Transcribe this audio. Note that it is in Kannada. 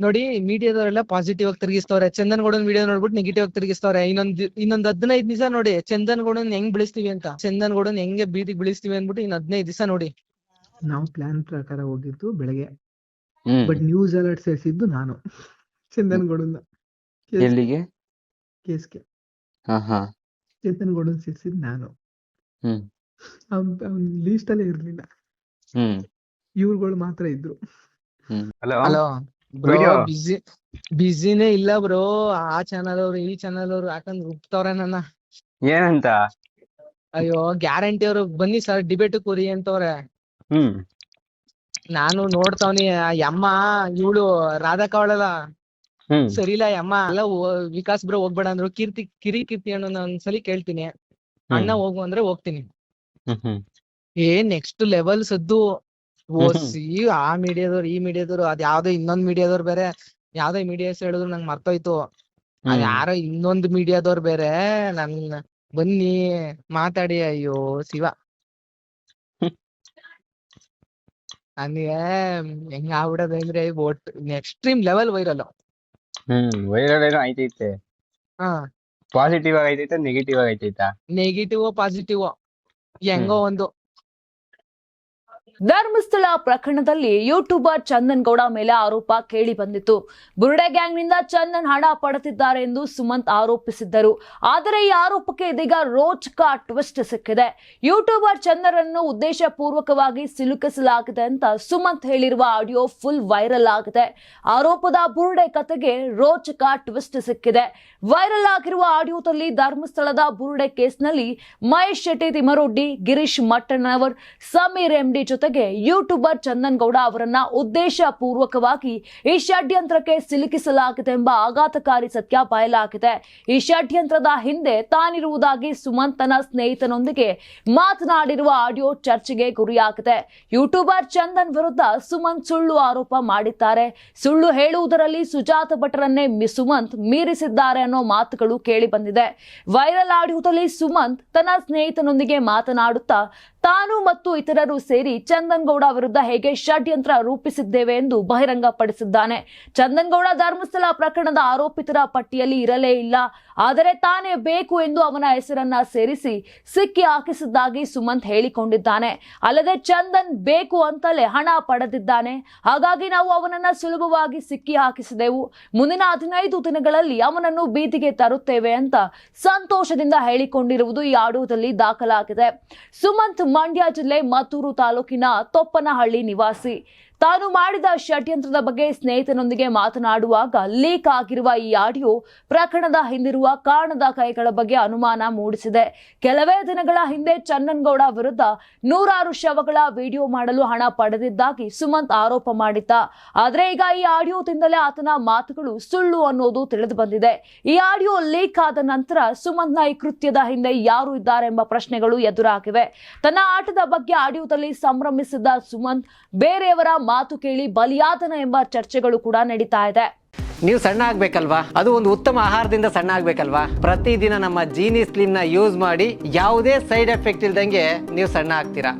ನೋಡಿ ಮೀಡಿಯಾದವರೆಲ್ಲ ಪಾಸಿಟಿವ್ ಆಗಿ ತಿರುಗಿಸ್ತವ್ರೆ. ಚಂದನ್ ಗೌಡನ್ ವಿಡಿಯೋ ನೋಡ್ಬಿಟ್ಟು ನೆಗೆಟಿವ್ ಆಗಿ ತಿರುಗಿಸ್ತವ್ರೆ. ಇನ್ನೊಂದ್ ಇನ್ನೊಂದ್ ಹದಿನೈದು ದಿವಸ ನೋಡಿ ಚಂದನ್ ಗೌಡನ್ ಹೆಂಗ್ ಬೆಳೆಸ್ತೀವಿ ಅಂತ. ಚಂದನ್ ಗೌಡನ್ ಹೆಂಗೆ ಬೀದಿಗೆ ಬೆಳೆಸ್ತೀವಿ ಅನ್ಬಿಟ್ಟು ಇನ್ ಹದಿನೈದು ದಿವಸ ನೋಡಿ. ನಾವು ಪ್ಲಾನ್ ಪ್ರಕಾರ ಹೋಗಿದ್ದು ಬೆಳಗ್ಗೆ. ಬಟ್ ನ್ಯೂಸ್ ಅಲರ್ಟ್ ಸೇರಿಸಿದ್ದು ನಾನು. ಚಂದನ್ ಗೌಡನ್ ಎಲ್ಲಿಗೆ? ಕೇಸ್ಗೆ. ಚಂದನ್ ಗೌಡನ್ ಸೇರಿಸಿದ್ ನಾನು. ಅವ್ನ್ ಲೀಸ್ಟ್ ಅಲ್ಲೇ ಇರ್ಲಿಲ್ಲ. ಇವ್ರುಗಳು ಮಾತ್ರ ಇದ್ರು. ಹಲೋ ಬ್ರೋ ಬಿಸಿ ಬಿಸಿನೇ ಇಲ್ಲ ಬ್ರೋ ಆ ಚಾನಲ್ ಅವ್ರು ಈ ಚಾನಲ್ ಅವ್ರು ಹಾಕೊಂಡ್ ರುಬ್ತವ್ರೆ ನನ್ನ. ಏನಂತ? ಅಯ್ಯೋ ಗ್ಯಾರಂಟಿ ಅವ್ರು ಬನ್ನಿ ಸರ್ ಡಿಬೇಟ್ ಕೂರಿ ಅಂತವ್ರೆ. ಹ್ಮ್. ನಾನು ನೋಡ್ತಾವ್ನಿ ಯಮ್ಮ ಇವಳು ರಾಧಾ ಕವಳಲ್ಲ ಹ್ಮ್. ಸರಿ ಇಲ್ಲ ಯಮ್ಮ ಅಲ್ಲ ವಿಕಾಸ್ ಬ್ರೋ ಹೋಗ್ಬೇಡ ಅಂದ್ರು. ಕೀರ್ತಿ ಕಿರಿ ಕೀರ್ತಿ ಅಣ್ಣ ಒಂದ್ಸಲಿ ಕೇಳ್ತೀನಿ. ಅಣ್ಣ ಹೋಗು ಅಂದ್ರೆ ಹೋಗ್ತೀನಿ. ಹ್ಮ್ ಹ್ಮ್. ಏ ನೆಕ್ಸ್ಟ್ ಲೆವೆಲ್ ಸದ್ದು. ಓಸಿ ಆ ಮೀಡಿಯಾದವ್ರು ಈ ಮೀಡಿಯಾದವ್ರು ಅದ್ ಯಾವ್ದೋ ಇನ್ನೊಂದ್ ಮೀಡಿಯಾದವ್ರು ಬೇರೆ ಯಾವ್ದೋ ಮೀಡಿಯಾಸ್ ಹೇಳಿದ್ರು ನಂಗೆ ಮರ್ತೋಯ್ತು. ಅದ್. ಯಾರೋ ಇನ್ನೊಂದ್ ಮೀಡಿಯಾದವ್ರು ಬೇರೆ ನನ್ ಬನ್ನಿ ಮಾತಾಡಿ ಅಯ್ಯೋ ಶಿವ. ನನಗೆ ಹೆಂಗ ಆಗ್ಬಿಡೋದು ಅಂದ್ರೆ ಒಟ್ extreme level viral hmm viral ಏನೋ ಆಯ್ತೈತೆ. ಹಾ. ಪಾಸಿಟಿವ್ ಆಗಿ ನೆಗೆಟಿವ್ ಆಗಿ ಐತೈತಾ ನೆಗೆಟಿವ್ ಪಾಸಿಟಿವ್ ಹೆಂಗೋ ಒಂದು. ಧರ್ಮಸ್ಥಳ ಪ್ರಕರಣದಲ್ಲಿ ಯೂಟ್ಯೂಬರ್ ಚಂದನ್ ಗೌಡ ಮೇಲೆ ಆರೋಪ ಕೇಳಿ ಬಂದಿತ್ತು. ಬುರುಡೆ ಗ್ಯಾಂಗ್ನಿಂದ ಚಂದನ್ ಹಣ ಪಡೆದಿದ್ದಾರೆ ಎಂದು ಸುಮಂತ್ ಆರೋಪಿಸಿದ್ದರು. ಆದರೆ ಈ ಆರೋಪಕ್ಕೆ ಇದೀಗ ರೋಚಕ ಟ್ವಿಸ್ಟ್ ಸಿಕ್ಕಿದೆ. ಯೂಟ್ಯೂಬರ್ ಚಂದನನ್ನು ಉದ್ದೇಶಪೂರ್ವಕವಾಗಿ ಸಿಲುಕಿಸಲಾಗಿದೆ ಅಂತ ಸುಮಂತ್ ಹೇಳಿರುವ ಆಡಿಯೋ ಫುಲ್ ವೈರಲ್ ಆಗಿದೆ. ಆರೋಪದ ಬುರುಡೆ ಕತೆಗೆ ರೋಚಕ ಟ್ವಿಸ್ಟ್ ಸಿಕ್ಕಿದೆ. ವೈರಲ್ ಆಗಿರುವ ಆಡಿಯೋದಲ್ಲಿ ಧರ್ಮಸ್ಥಳದ ಬುರುಡೆ ಕೇಸ್ನಲ್ಲಿ ಮಹೇಶ್ ಶೆಟ್ಟಿ ತಿಮರೊಡ್ಡಿ ಗಿರೀಶ್ ಮಟ್ಟಣ್ಣವರ್ ಸಮೀರ್ ಎಂಡಿ ಜೊತೆಗೆ ಯೂಟ್ಯೂಬರ್ ಚಂದನ್ ಗೌಡ ಅವರನ್ನ ಉದ್ದೇಶ ಪೂರ್ವಕವಾಗಿ ಈ ಷಡ್ಯಂತ್ರಕ್ಕೆ ಸಿಲುಕಿಸಲಾಗಿದೆ ಎಂಬ ಆಘಾತಕಾರಿ ಸತ್ಯ ಬಯಲಾಗಿದೆ. ಈ ಷಡ್ಯಂತ್ರದ ಹಿಂದೆ ತಾನಿರುವುದಾಗಿ ಸುಮಂತ್ ತನ್ನ ಸ್ನೇಹಿತನೊಂದಿಗೆ ಮಾತನಾಡಿರುವ ಆಡಿಯೋ ಚರ್ಚೆಗೆ ಗುರಿಯಾಗಿದೆ. ಯೂಟ್ಯೂಬರ್ ಚಂದನ್ ವಿರುದ್ಧ ಸುಮಂತ್ ಸುಳ್ಳು ಆರೋಪ ಮಾಡಿದ್ದಾರೆ. ಸುಳ್ಳು ಹೇಳುವುದರಲ್ಲಿ ಸುಜಾತ ಭಟ್ರನ್ನೇ ಸುಮಂತ್ ಮೀರಿಸಿದ್ದಾರೆ ಅನ್ನೋ ಮಾತುಗಳು ಕೇಳಿ ಬಂದಿದೆ. ವೈರಲ್ ಆಡಿಯೋದಲ್ಲಿ ಸುಮಂತ್ ತನ್ನ ಸ್ನೇಹಿತನೊಂದಿಗೆ ಮಾತನಾಡುತ್ತಾ ತಾನು ಮತ್ತು ಇತರರು ಸೇರಿ ಚಂದನ್ ಗೌಡ ವಿರುದ್ಧ ಹೇಗೆ ಷಡ್ಯಂತ್ರ ರೂಪಿಸಿದ್ದೇವೆ ಎಂದು ಬಹಿರಂಗಪಡಿಸಿದ್ದಾನೆ. ಚಂದನ್ ಗೌಡ ಧರ್ಮಸ್ಥಳ ಪ್ರಕರಣದ ಆರೋಪಿತರ ಪಟ್ಟಿಯಲ್ಲಿ ಇರಲೇ ಇಲ್ಲ. ಆದರೆ ತಾನೇ ಬೇಕು ಎಂದು ಅವನ ಹೆಸರನ್ನ ಸೇರಿಸಿ ಸಿಕ್ಕಿ ಹಾಕಿಸಿದ್ದಾಗಿ ಸುಮಂತ್ ಹೇಳಿಕೊಂಡಿದ್ದಾನೆ. ಅಲ್ಲದೆ ಚಂದನ್ ಬೇಕು ಅಂತಲೇ ಹಣ ಪಡೆದಿದ್ದಾನೆ. ಹಾಗಾಗಿ ನಾವು ಅವನನ್ನ ಸುಲಭವಾಗಿ ಸಿಕ್ಕಿ ಹಾಕಿಸಿದೆವು. ಮುಂದಿನ ಹದಿನೈದು ದಿನಗಳಲ್ಲಿ ಅವನನ್ನು ಬೀದಿಗೆ ತರುತ್ತೇವೆ ಅಂತ ಸಂತೋಷದಿಂದ ಹೇಳಿಕೊಂಡಿರುವುದು ಈ ಆಡುವುದಲ್ಲಿ ದಾಖಲಾಗಿದೆ. ಸುಮಂತ್ ಮಂಡ್ಯ ಜಿಲ್ಲೆ ಮತ್ತೂರು ತಾಲೂಕಿನ ತೊಪ್ಪನಹಳ್ಳಿ ನಿವಾಸಿ. ತಾನು ಮಾಡಿದ ಷಡ್ಯಂತ್ರದ ಬಗ್ಗೆ ಸ್ನೇಹಿತನೊಂದಿಗೆ ಮಾತನಾಡುವಾಗ ಲೀಕ್ ಆಗಿರುವ ಈ ಆಡಿಯೋ ಪ್ರಕರಣದ ಹಿಂದಿರುವ ಕಾರಣದ ಕೈಗಳ ಬಗ್ಗೆ ಅನುಮಾನ ಮೂಡಿಸಿದೆ. ಕೆಲವೇ ದಿನಗಳ ಹಿಂದೆ ಚನ್ನನ್ಗೌಡ ವಿರುದ್ಧ ನೂರಾರು ಶವಗಳ ವಿಡಿಯೋ ಮಾಡಲು ಹಣ ಪಡೆದಿದ್ದಾಗಿ ಸುಮಂತ್ ಆರೋಪ ಮಾಡಿದ್ದ. ಆದರೆ ಈಗ ಈ ಆಡಿಯೋದಿಂದಲೇ ಆತನ ಮಾತುಗಳು ಸುಳ್ಳು ಅನ್ನೋದು ತಿಳಿದು ಬಂದಿದೆ ಈ ಆಡಿಯೋ ಲೀಕ್ ಆದ ನಂತರ ಸುಮಂತ್ನ ಈ ಕೃತ್ಯದ ಹಿಂದೆ ಯಾರು ಇದ್ದಾರೆ ಎಂಬ ಪ್ರಶ್ನೆಗಳು ಎದುರಾಗಿವೆ. ತನ್ನ ಆಟದ ಬಗ್ಗೆ ಆಡಿಯೋದಲ್ಲಿ ಸಂಭ್ರಮಿಸಿದ್ದ ಸುಮಂತ್ ಬೇರೆಯವರ ಮಾತು ಕೇಳಿ ಬಲಿಯಾದನ ಎಂಬ ಚರ್ಚೆಗಳು ಕೂಡ ನಡೀತಾ ಇದೆ. ನೀವು ಸಣ್ಣ ಆಗ್ಬೇಕಲ್ವಾ? ಅದು ಒಂದು ಉತ್ತಮ ಆಹಾರದಿಂದ ಸಣ್ಣ ಆಗ್ಬೇಕಲ್ವಾ? ಪ್ರತಿದಿನ ನಮ್ಮ ಜೀನಿ ಸ್ಲಿಮ್ನ ಯೂಸ್ ಮಾಡಿ ಯಾವುದೇ ಸೈಡ್ ಎಫೆಕ್ಟ್ ಇಲ್ದಂಗೆ ನೀವು ಸಣ್ಣ ಆಗ್ತೀರಾ?